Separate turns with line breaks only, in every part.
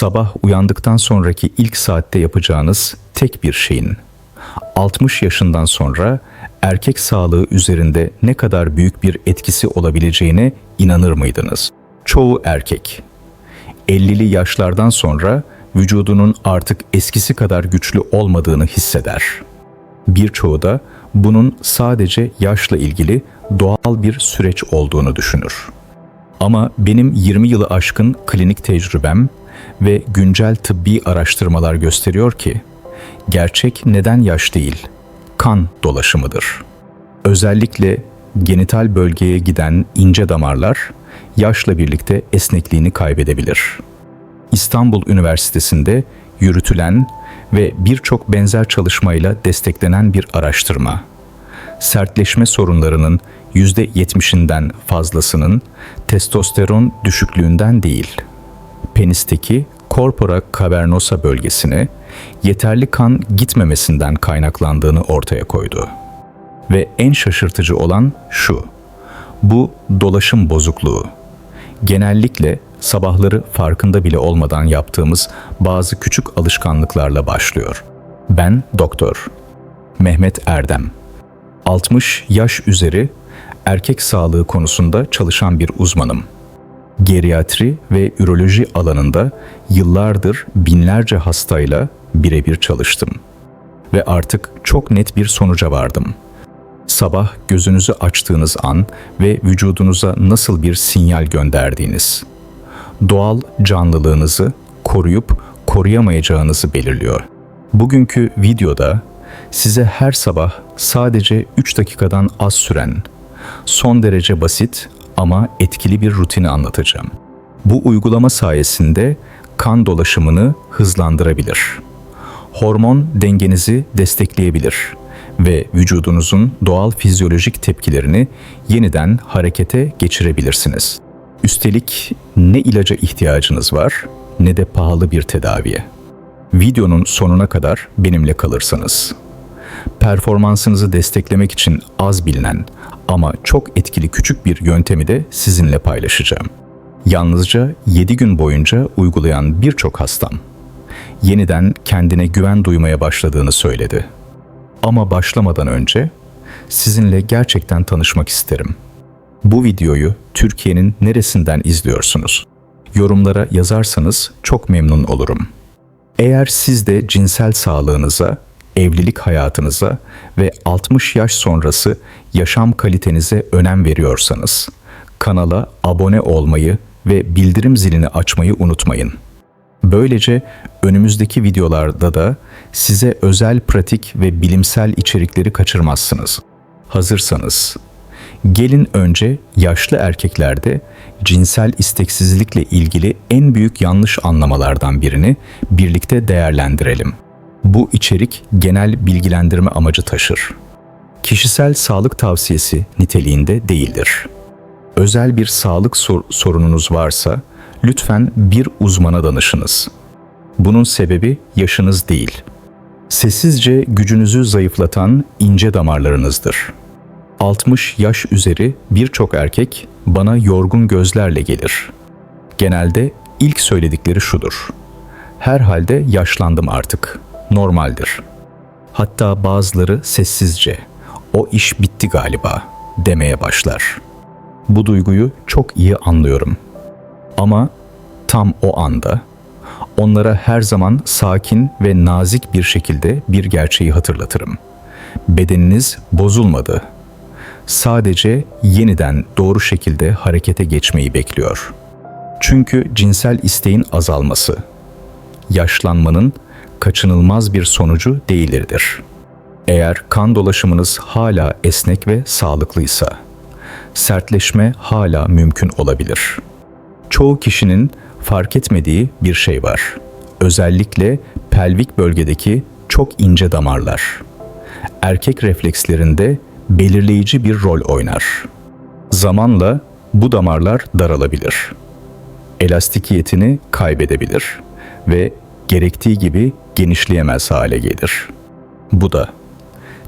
sabah uyandıktan sonraki ilk saatte yapacağınız tek bir şeyin 60 yaşından sonra erkek sağlığı üzerinde ne kadar büyük bir etkisi olabileceğine inanır mıydınız? Çoğu erkek 50'li yaşlardan sonra vücudunun artık eskisi kadar güçlü olmadığını hisseder. Birçoğu da bunun sadece yaşla ilgili doğal bir süreç olduğunu düşünür. Ama benim 20 yılı aşkın klinik tecrübem ve güncel tıbbi araştırmalar gösteriyor ki gerçek neden yaş değil, kan dolaşımıdır. Özellikle genital bölgeye giden ince damarlar yaşla birlikte esnekliğini kaybedebilir. İstanbul Üniversitesi'nde yürütülen ve birçok benzer çalışmayla desteklenen bir araştırma. Sertleşme sorunlarının %70'inden fazlasının testosteron düşüklüğünden değil, penisteki corpora cavernosa bölgesine yeterli kan gitmemesinden kaynaklandığını ortaya koydu. Ve en şaşırtıcı olan şu. Bu dolaşım bozukluğu. Genellikle sabahları farkında bile olmadan yaptığımız bazı küçük alışkanlıklarla başlıyor. Ben doktor Mehmet Erdem. 60 yaş üzeri erkek sağlığı konusunda çalışan bir uzmanım. Geriatri ve üroloji alanında yıllardır binlerce hastayla birebir çalıştım ve artık çok net bir sonuca vardım. Sabah gözünüzü açtığınız an ve vücudunuza nasıl bir sinyal gönderdiğiniz. Doğal canlılığınızı koruyup koruyamayacağınızı belirliyor. Bugünkü videoda size her sabah sadece 3 dakikadan az süren, son derece basit ama etkili bir rutini anlatacağım. Bu uygulama sayesinde kan dolaşımını hızlandırabilir. Hormon dengenizi destekleyebilir ve vücudunuzun doğal fizyolojik tepkilerini yeniden harekete geçirebilirsiniz. Üstelik ne ilaca ihtiyacınız var ne de pahalı bir tedaviye. Videonun sonuna kadar benimle kalırsanız. Performansınızı desteklemek için az bilinen ama çok etkili küçük bir yöntemi de sizinle paylaşacağım. Yalnızca 7 gün boyunca uygulayan birçok hastam yeniden kendine güven duymaya başladığını söyledi. Ama başlamadan önce sizinle gerçekten tanışmak isterim. Bu videoyu Türkiye'nin neresinden izliyorsunuz? Yorumlara yazarsanız çok memnun olurum. Eğer siz de cinsel sağlığınıza, evlilik hayatınıza ve 60 yaş sonrası yaşam kalitenize önem veriyorsanız, kanala abone olmayı ve bildirim zilini açmayı unutmayın. Böylece önümüzdeki videolarda da size özel pratik ve bilimsel içerikleri kaçırmazsınız. Hazırsanız gelin önce yaşlı erkeklerde cinsel isteksizlikle ilgili en büyük yanlış anlamalardan birini birlikte değerlendirelim. Bu içerik genel bilgilendirme amacı taşır. Kişisel sağlık tavsiyesi niteliğinde değildir. Özel bir sağlık sor- sorununuz varsa lütfen bir uzmana danışınız. Bunun sebebi yaşınız değil. Sessizce gücünüzü zayıflatan ince damarlarınızdır. 60 yaş üzeri birçok erkek bana yorgun gözlerle gelir. Genelde ilk söyledikleri şudur. Herhalde yaşlandım artık. Normaldir. Hatta bazıları sessizce o iş bitti galiba demeye başlar. Bu duyguyu çok iyi anlıyorum. Ama tam o anda onlara her zaman sakin ve nazik bir şekilde bir gerçeği hatırlatırım. Bedeniniz bozulmadı. Sadece yeniden doğru şekilde harekete geçmeyi bekliyor. Çünkü cinsel isteğin azalması yaşlanmanın kaçınılmaz bir sonucu değildir. Eğer kan dolaşımınız hala esnek ve sağlıklıysa, sertleşme hala mümkün olabilir. Çoğu kişinin fark etmediği bir şey var. Özellikle pelvik bölgedeki çok ince damarlar. Erkek reflekslerinde belirleyici bir rol oynar. Zamanla bu damarlar daralabilir. Elastikiyetini kaybedebilir ve gerektiği gibi genişleyemez hale gelir. Bu da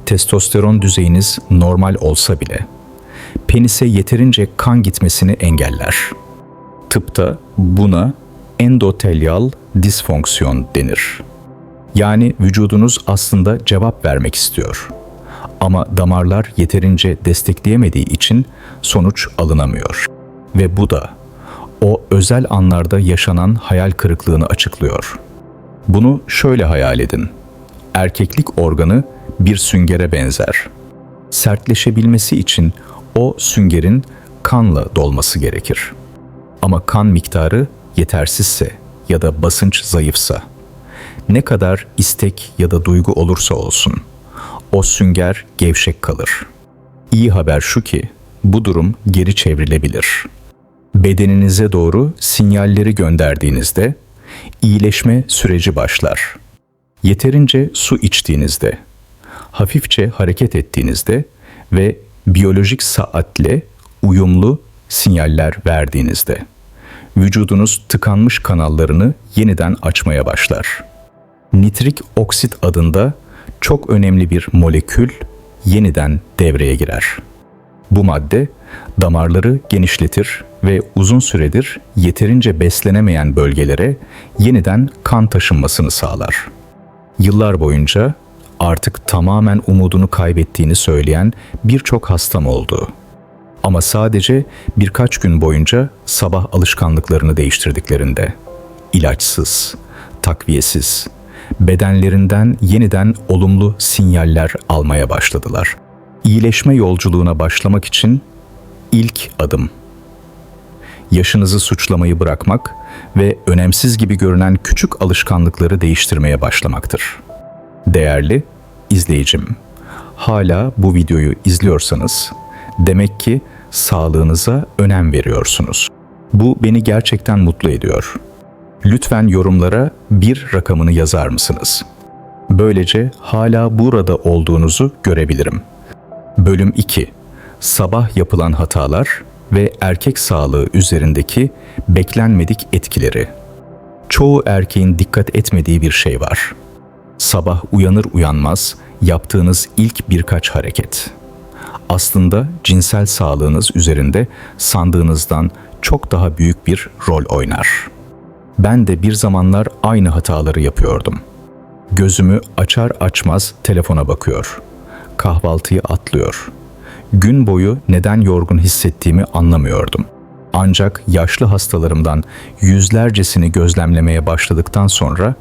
testosteron düzeyiniz normal olsa bile penise yeterince kan gitmesini engeller. Tıpta buna endotelyal disfonksiyon denir. Yani vücudunuz aslında cevap vermek istiyor. Ama damarlar yeterince destekleyemediği için sonuç alınamıyor. Ve bu da o özel anlarda yaşanan hayal kırıklığını açıklıyor. Bunu şöyle hayal edin. Erkeklik organı bir süngere benzer. Sertleşebilmesi için o süngerin kanla dolması gerekir. Ama kan miktarı yetersizse ya da basınç zayıfsa, ne kadar istek ya da duygu olursa olsun, o sünger gevşek kalır. İyi haber şu ki, bu durum geri çevrilebilir. Bedeninize doğru sinyalleri gönderdiğinizde, iyileşme süreci başlar. Yeterince su içtiğinizde, hafifçe hareket ettiğinizde ve biyolojik saatle uyumlu sinyaller verdiğinizde vücudunuz tıkanmış kanallarını yeniden açmaya başlar. Nitrik oksit adında çok önemli bir molekül yeniden devreye girer. Bu madde damarları genişletir ve uzun süredir yeterince beslenemeyen bölgelere yeniden kan taşınmasını sağlar. Yıllar boyunca artık tamamen umudunu kaybettiğini söyleyen birçok hastam oldu. Ama sadece birkaç gün boyunca sabah alışkanlıklarını değiştirdiklerinde ilaçsız, takviyesiz, bedenlerinden yeniden olumlu sinyaller almaya başladılar. İyileşme yolculuğuna başlamak için ilk adım yaşınızı suçlamayı bırakmak ve önemsiz gibi görünen küçük alışkanlıkları değiştirmeye başlamaktır. Değerli izleyicim, hala bu videoyu izliyorsanız demek ki sağlığınıza önem veriyorsunuz. Bu beni gerçekten mutlu ediyor. Lütfen yorumlara bir rakamını yazar mısınız? Böylece hala burada olduğunuzu görebilirim. Bölüm 2. Sabah yapılan hatalar ve erkek sağlığı üzerindeki beklenmedik etkileri. Çoğu erkeğin dikkat etmediği bir şey var. Sabah uyanır uyanmaz yaptığınız ilk birkaç hareket. Aslında cinsel sağlığınız üzerinde sandığınızdan çok daha büyük bir rol oynar. Ben de bir zamanlar aynı hataları yapıyordum. Gözümü açar açmaz telefona bakıyor. Kahvaltıyı atlıyor. Gün boyu neden yorgun hissettiğimi anlamıyordum. Ancak yaşlı hastalarımdan yüzlercesini gözlemlemeye başladıktan sonra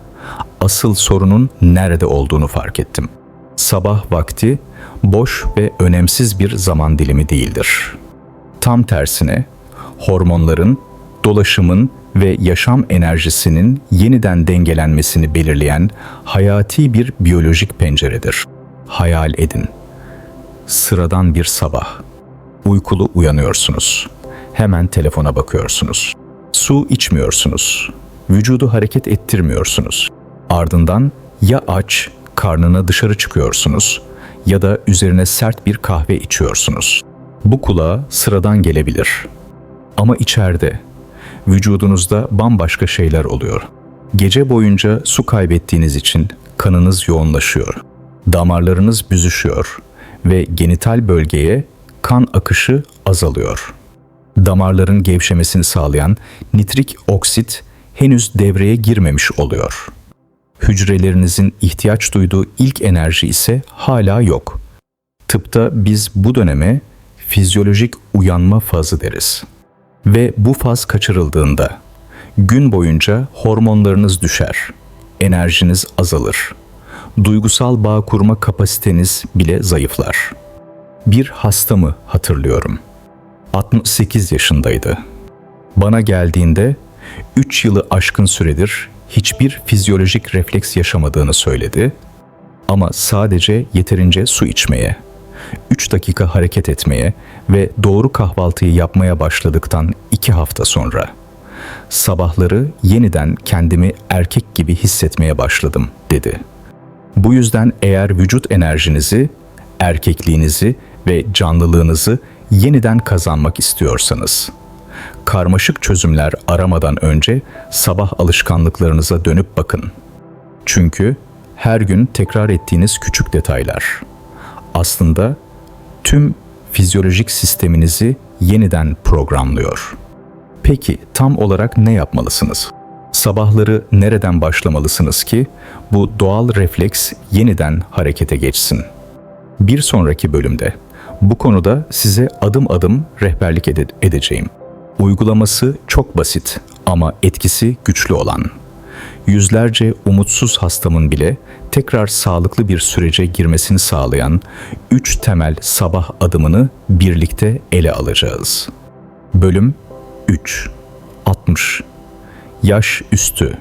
asıl sorunun nerede olduğunu fark ettim. Sabah vakti boş ve önemsiz bir zaman dilimi değildir. Tam tersine hormonların, dolaşımın ve yaşam enerjisinin yeniden dengelenmesini belirleyen hayati bir biyolojik penceredir. Hayal edin. Sıradan bir sabah. Uykulu uyanıyorsunuz. Hemen telefona bakıyorsunuz. Su içmiyorsunuz. Vücudu hareket ettirmiyorsunuz. Ardından ya aç, karnına dışarı çıkıyorsunuz ya da üzerine sert bir kahve içiyorsunuz. Bu kulağa sıradan gelebilir. Ama içeride, vücudunuzda bambaşka şeyler oluyor. Gece boyunca su kaybettiğiniz için kanınız yoğunlaşıyor. Damarlarınız büzüşüyor ve genital bölgeye kan akışı azalıyor. Damarların gevşemesini sağlayan nitrik oksit henüz devreye girmemiş oluyor. Hücrelerinizin ihtiyaç duyduğu ilk enerji ise hala yok. Tıpta biz bu döneme fizyolojik uyanma fazı deriz. Ve bu faz kaçırıldığında gün boyunca hormonlarınız düşer, enerjiniz azalır. Duygusal bağ kurma kapasiteniz bile zayıflar. Bir hastamı hatırlıyorum. 68 yaşındaydı. Bana geldiğinde 3 yılı aşkın süredir hiçbir fizyolojik refleks yaşamadığını söyledi ama sadece yeterince su içmeye, 3 dakika hareket etmeye ve doğru kahvaltıyı yapmaya başladıktan 2 hafta sonra sabahları yeniden kendimi erkek gibi hissetmeye başladım dedi. Bu yüzden eğer vücut enerjinizi, erkekliğinizi ve canlılığınızı yeniden kazanmak istiyorsanız karmaşık çözümler aramadan önce sabah alışkanlıklarınıza dönüp bakın. Çünkü her gün tekrar ettiğiniz küçük detaylar aslında tüm fizyolojik sisteminizi yeniden programlıyor. Peki tam olarak ne yapmalısınız? Sabahları nereden başlamalısınız ki bu doğal refleks yeniden harekete geçsin? Bir sonraki bölümde bu konuda size adım adım rehberlik ede- edeceğim. Uygulaması çok basit ama etkisi güçlü olan. Yüzlerce umutsuz hastamın bile tekrar sağlıklı bir sürece girmesini sağlayan üç temel sabah adımını birlikte ele alacağız. Bölüm 3 60 Yaş üstü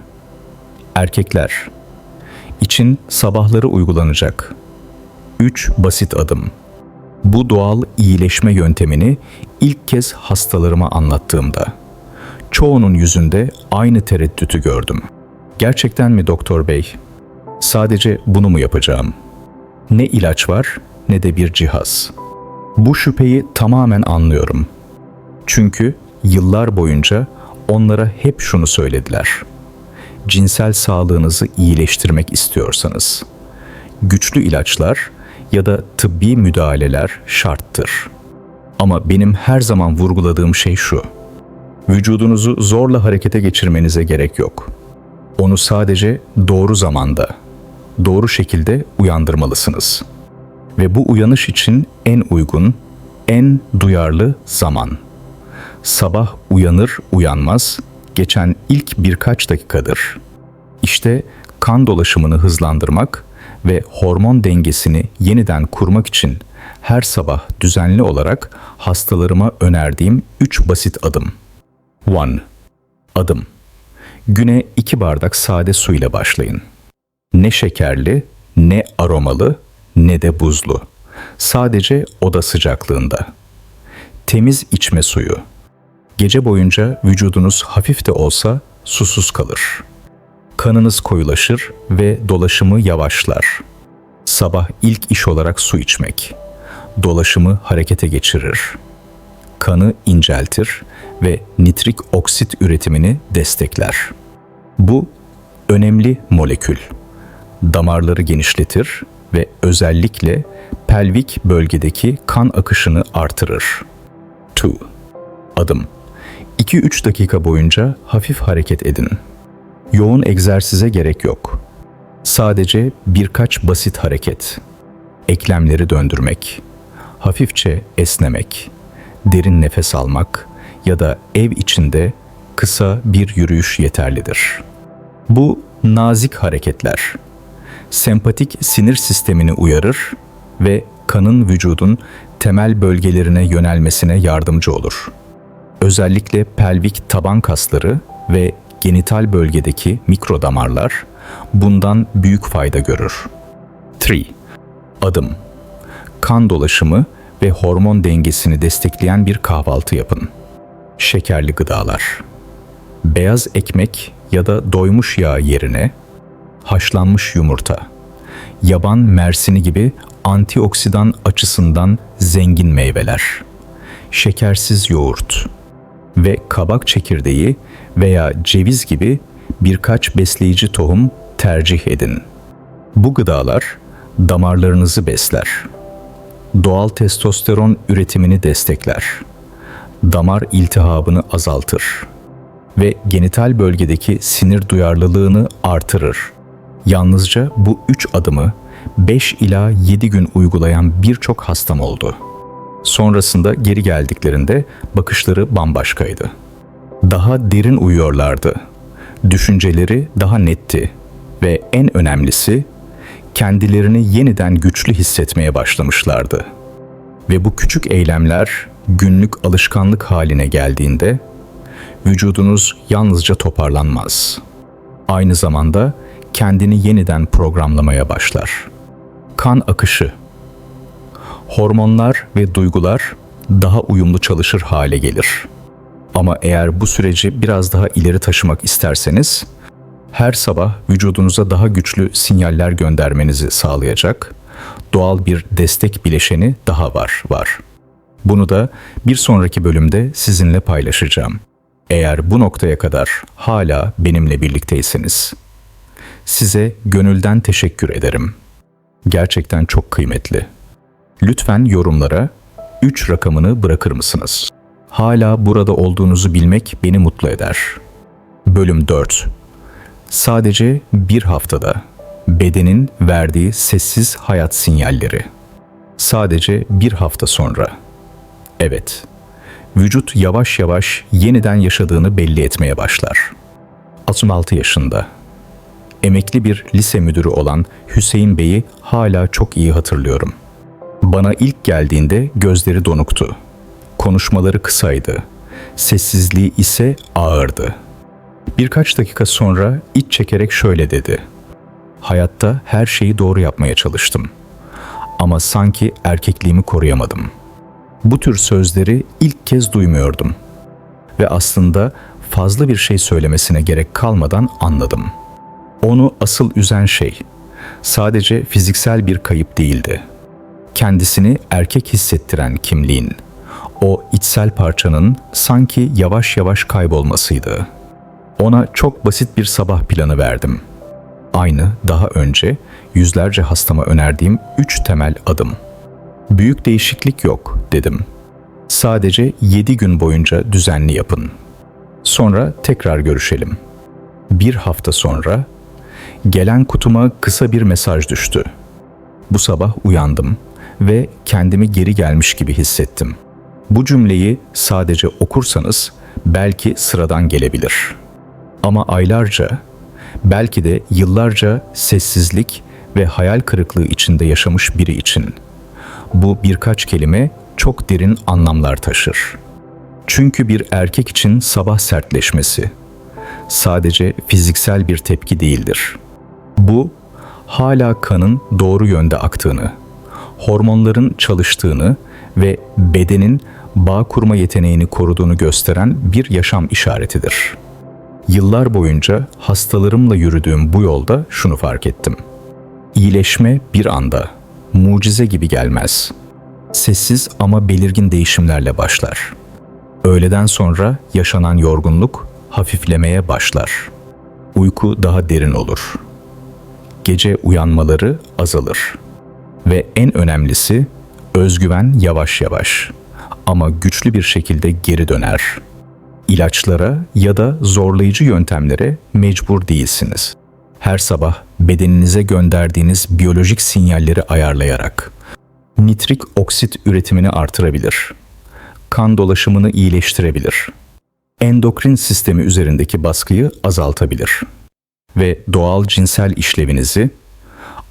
Erkekler için sabahları uygulanacak 3 basit adım. Bu doğal iyileşme yöntemini ilk kez hastalarıma anlattığımda çoğunun yüzünde aynı tereddütü gördüm. Gerçekten mi doktor bey? Sadece bunu mu yapacağım? Ne ilaç var ne de bir cihaz. Bu şüpheyi tamamen anlıyorum. Çünkü yıllar boyunca onlara hep şunu söylediler. Cinsel sağlığınızı iyileştirmek istiyorsanız güçlü ilaçlar ya da tıbbi müdahaleler şarttır. Ama benim her zaman vurguladığım şey şu. Vücudunuzu zorla harekete geçirmenize gerek yok. Onu sadece doğru zamanda, doğru şekilde uyandırmalısınız. Ve bu uyanış için en uygun, en duyarlı zaman. Sabah uyanır uyanmaz geçen ilk birkaç dakikadır. İşte kan dolaşımını hızlandırmak ve hormon dengesini yeniden kurmak için her sabah düzenli olarak hastalarıma önerdiğim 3 basit adım. 1. Adım. Güne 2 bardak sade su ile başlayın. Ne şekerli, ne aromalı, ne de buzlu. Sadece oda sıcaklığında. Temiz içme suyu. Gece boyunca vücudunuz hafif de olsa susuz kalır. Kanınız koyulaşır ve dolaşımı yavaşlar. Sabah ilk iş olarak su içmek. Dolaşımı harekete geçirir. Kanı inceltir ve nitrik oksit üretimini destekler. Bu önemli molekül. Damarları genişletir ve özellikle pelvik bölgedeki kan akışını artırır. 2. Adım 2-3 dakika boyunca hafif hareket edin. Yoğun egzersize gerek yok. Sadece birkaç basit hareket. Eklemleri döndürmek, hafifçe esnemek, derin nefes almak ya da ev içinde kısa bir yürüyüş yeterlidir. Bu nazik hareketler sempatik sinir sistemini uyarır ve kanın vücudun temel bölgelerine yönelmesine yardımcı olur. Özellikle pelvik taban kasları ve genital bölgedeki mikro damarlar bundan büyük fayda görür. 3. Adım. Kan dolaşımı ve hormon dengesini destekleyen bir kahvaltı yapın. Şekerli gıdalar. Beyaz ekmek ya da doymuş yağ yerine haşlanmış yumurta, yaban mersini gibi antioksidan açısından zengin meyveler, şekersiz yoğurt ve kabak çekirdeği veya ceviz gibi birkaç besleyici tohum tercih edin. Bu gıdalar damarlarınızı besler. Doğal testosteron üretimini destekler. Damar iltihabını azaltır ve genital bölgedeki sinir duyarlılığını artırır. Yalnızca bu üç adımı 5 ila 7 gün uygulayan birçok hastam oldu. Sonrasında geri geldiklerinde bakışları bambaşkaydı. Daha derin uyuyorlardı. Düşünceleri daha netti ve en önemlisi kendilerini yeniden güçlü hissetmeye başlamışlardı. Ve bu küçük eylemler günlük alışkanlık haline geldiğinde vücudunuz yalnızca toparlanmaz. Aynı zamanda kendini yeniden programlamaya başlar. Kan akışı Hormonlar ve duygular daha uyumlu çalışır hale gelir. Ama eğer bu süreci biraz daha ileri taşımak isterseniz, her sabah vücudunuza daha güçlü sinyaller göndermenizi sağlayacak doğal bir destek bileşeni daha var var. Bunu da bir sonraki bölümde sizinle paylaşacağım. Eğer bu noktaya kadar hala benimle birlikteyseniz. Size gönülden teşekkür ederim. Gerçekten çok kıymetli. Lütfen yorumlara 3 rakamını bırakır mısınız? Hala burada olduğunuzu bilmek beni mutlu eder. Bölüm 4. Sadece bir haftada bedenin verdiği sessiz hayat sinyalleri. Sadece bir hafta sonra. Evet, vücut yavaş yavaş yeniden yaşadığını belli etmeye başlar. 66 yaşında. Emekli bir lise müdürü olan Hüseyin Bey'i hala çok iyi hatırlıyorum. Bana ilk geldiğinde gözleri donuktu. Konuşmaları kısaydı. Sessizliği ise ağırdı. Birkaç dakika sonra iç çekerek şöyle dedi. Hayatta her şeyi doğru yapmaya çalıştım. Ama sanki erkekliğimi koruyamadım. Bu tür sözleri ilk kez duymuyordum. Ve aslında fazla bir şey söylemesine gerek kalmadan anladım. Onu asıl üzen şey sadece fiziksel bir kayıp değildi. Kendisini erkek hissettiren kimliğin, o içsel parçanın sanki yavaş yavaş kaybolmasıydı. Ona çok basit bir sabah planı verdim. Aynı daha önce yüzlerce hastama önerdiğim üç temel adım. Büyük değişiklik yok dedim. Sadece yedi gün boyunca düzenli yapın. Sonra tekrar görüşelim. Bir hafta sonra gelen kutuma kısa bir mesaj düştü. Bu sabah uyandım ve kendimi geri gelmiş gibi hissettim. Bu cümleyi sadece okursanız belki sıradan gelebilir. Ama aylarca, belki de yıllarca sessizlik ve hayal kırıklığı içinde yaşamış biri için bu birkaç kelime çok derin anlamlar taşır. Çünkü bir erkek için sabah sertleşmesi sadece fiziksel bir tepki değildir. Bu hala kanın doğru yönde aktığını, hormonların çalıştığını ve bedenin bağ kurma yeteneğini koruduğunu gösteren bir yaşam işaretidir. Yıllar boyunca hastalarımla yürüdüğüm bu yolda şunu fark ettim. İyileşme bir anda, mucize gibi gelmez. Sessiz ama belirgin değişimlerle başlar. Öğleden sonra yaşanan yorgunluk hafiflemeye başlar. Uyku daha derin olur. Gece uyanmaları azalır. Ve en önemlisi özgüven yavaş yavaş ama güçlü bir şekilde geri döner. İlaçlara ya da zorlayıcı yöntemlere mecbur değilsiniz. Her sabah bedeninize gönderdiğiniz biyolojik sinyalleri ayarlayarak nitrik oksit üretimini artırabilir. Kan dolaşımını iyileştirebilir. Endokrin sistemi üzerindeki baskıyı azaltabilir ve doğal cinsel işlevinizi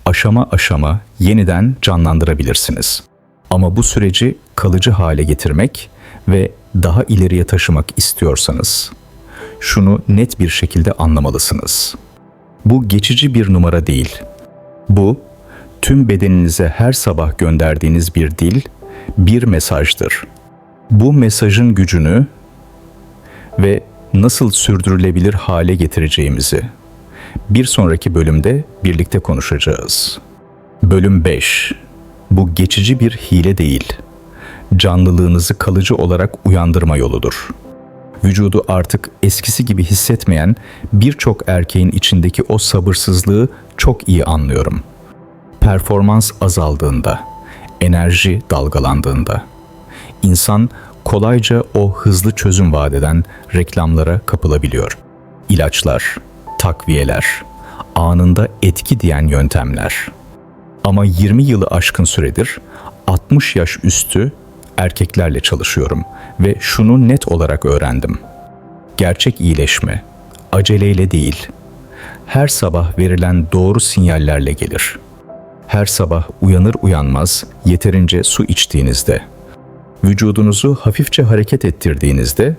aşama aşama yeniden canlandırabilirsiniz. Ama bu süreci kalıcı hale getirmek ve daha ileriye taşımak istiyorsanız şunu net bir şekilde anlamalısınız. Bu geçici bir numara değil. Bu tüm bedeninize her sabah gönderdiğiniz bir dil, bir mesajdır. Bu mesajın gücünü ve nasıl sürdürülebilir hale getireceğimizi bir sonraki bölümde birlikte konuşacağız. Bölüm 5. Bu geçici bir hile değil. Canlılığınızı kalıcı olarak uyandırma yoludur. Vücudu artık eskisi gibi hissetmeyen birçok erkeğin içindeki o sabırsızlığı çok iyi anlıyorum. Performans azaldığında, enerji dalgalandığında, insan kolayca o hızlı çözüm vadeden reklamlara kapılabiliyor. İlaçlar, takviyeler, anında etki diyen yöntemler. Ama 20 yılı aşkın süredir 60 yaş üstü erkeklerle çalışıyorum ve şunu net olarak öğrendim. Gerçek iyileşme aceleyle değil, her sabah verilen doğru sinyallerle gelir. Her sabah uyanır uyanmaz yeterince su içtiğinizde, vücudunuzu hafifçe hareket ettirdiğinizde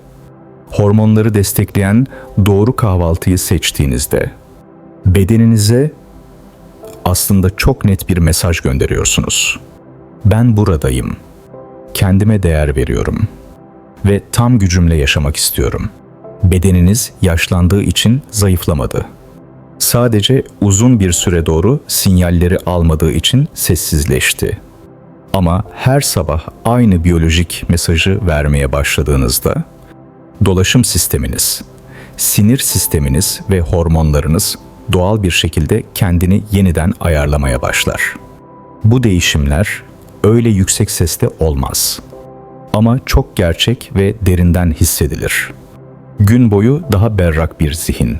hormonları destekleyen doğru kahvaltıyı seçtiğinizde bedeninize aslında çok net bir mesaj gönderiyorsunuz. Ben buradayım. Kendime değer veriyorum ve tam gücümle yaşamak istiyorum. Bedeniniz yaşlandığı için zayıflamadı. Sadece uzun bir süre doğru sinyalleri almadığı için sessizleşti. Ama her sabah aynı biyolojik mesajı vermeye başladığınızda dolaşım sisteminiz, sinir sisteminiz ve hormonlarınız doğal bir şekilde kendini yeniden ayarlamaya başlar. Bu değişimler öyle yüksek sesle olmaz. Ama çok gerçek ve derinden hissedilir. Gün boyu daha berrak bir zihin,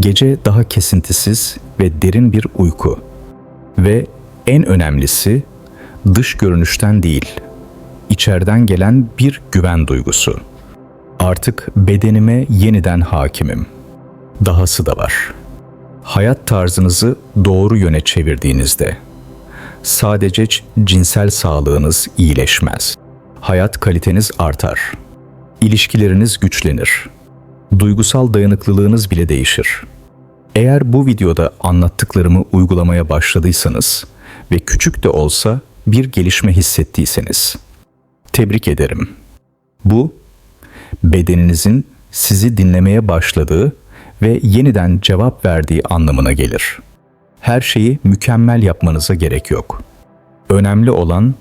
Gece daha kesintisiz ve derin bir uyku. Ve en önemlisi dış görünüşten değil, içeriden gelen bir güven duygusu. Artık bedenime yeniden hakimim. Dahası da var. Hayat tarzınızı doğru yöne çevirdiğinizde sadece cinsel sağlığınız iyileşmez. Hayat kaliteniz artar. İlişkileriniz güçlenir. Duygusal dayanıklılığınız bile değişir. Eğer bu videoda anlattıklarımı uygulamaya başladıysanız ve küçük de olsa bir gelişme hissettiyseniz tebrik ederim. Bu bedeninizin sizi dinlemeye başladığı ve yeniden cevap verdiği anlamına gelir. Her şeyi mükemmel yapmanıza gerek yok. Önemli olan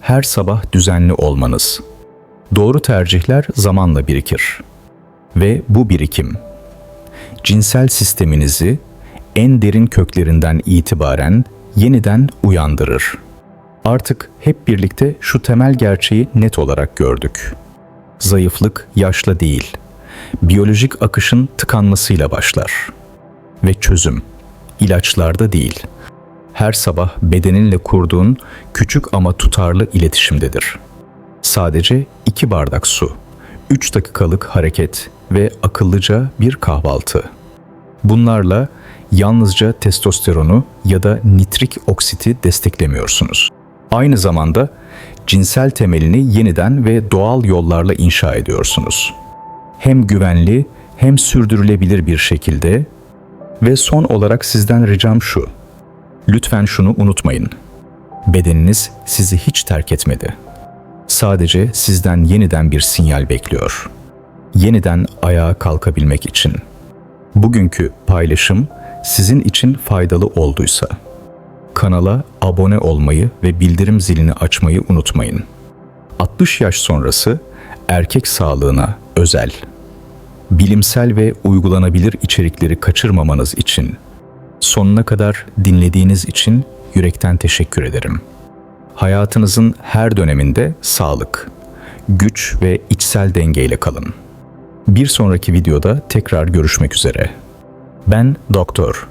her sabah düzenli olmanız. Doğru tercihler zamanla birikir. Ve bu birikim cinsel sisteminizi en derin köklerinden itibaren yeniden uyandırır. Artık hep birlikte şu temel gerçeği net olarak gördük. Zayıflık yaşla değil, biyolojik akışın tıkanmasıyla başlar. Ve çözüm ilaçlarda değil, her sabah bedeninle kurduğun küçük ama tutarlı iletişimdedir. Sadece iki bardak su, üç dakikalık hareket ve akıllıca bir kahvaltı. Bunlarla yalnızca testosteronu ya da nitrik oksiti desteklemiyorsunuz. Aynı zamanda cinsel temelini yeniden ve doğal yollarla inşa ediyorsunuz. Hem güvenli hem sürdürülebilir bir şekilde ve son olarak sizden ricam şu. Lütfen şunu unutmayın. Bedeniniz sizi hiç terk etmedi. Sadece sizden yeniden bir sinyal bekliyor. Yeniden ayağa kalkabilmek için. Bugünkü paylaşım sizin için faydalı olduysa kanala abone olmayı ve bildirim zilini açmayı unutmayın. 60 yaş sonrası erkek sağlığına özel bilimsel ve uygulanabilir içerikleri kaçırmamanız için sonuna kadar dinlediğiniz için yürekten teşekkür ederim. Hayatınızın her döneminde sağlık, güç ve içsel dengeyle kalın. Bir sonraki videoda tekrar görüşmek üzere. Ben Doktor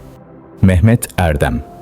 Mehmet Erdem.